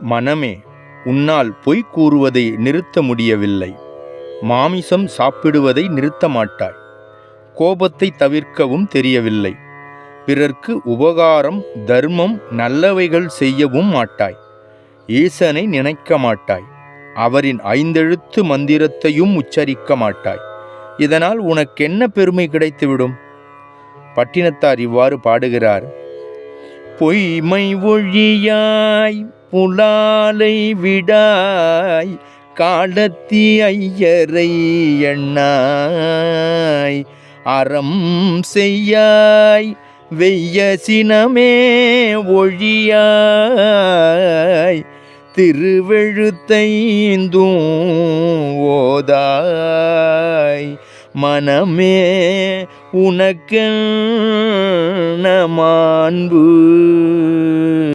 மனமே உன்னால் பொய் கூறுவதை நிறுத்த முடியவில்லை. மாமிசம் சாப்பிடுவதை நிறுத்த மாட்டாய். கோபத்தை தவிர்க்கவும் தெரியவில்லை. பிறர்க்கு உபகாரம் தர்மம் நல்லவைகள் செய்யவும் மாட்டாய். ஈசனை நினைக்க மாட்டாய். அவரின் ஐந்தெழுத்து மந்திரத்தையும் உச்சரிக்க மாட்டாய். இதனால் உனக்கென்ன பெருமை கிடைத்துவிடும்? பட்டினத்தார் இவ்வாறு பாடுகிறார். பொய்மை ஒழியாய். புலாலை விடாய் காலத்தி ஐயரை எண்ணாய். அறம் செய்யாய் வெய்ய சினமே ஒழியாய். திருவெழுத்தைந்தும் ஓதாய். மனமே உனக்கு மாண்பு?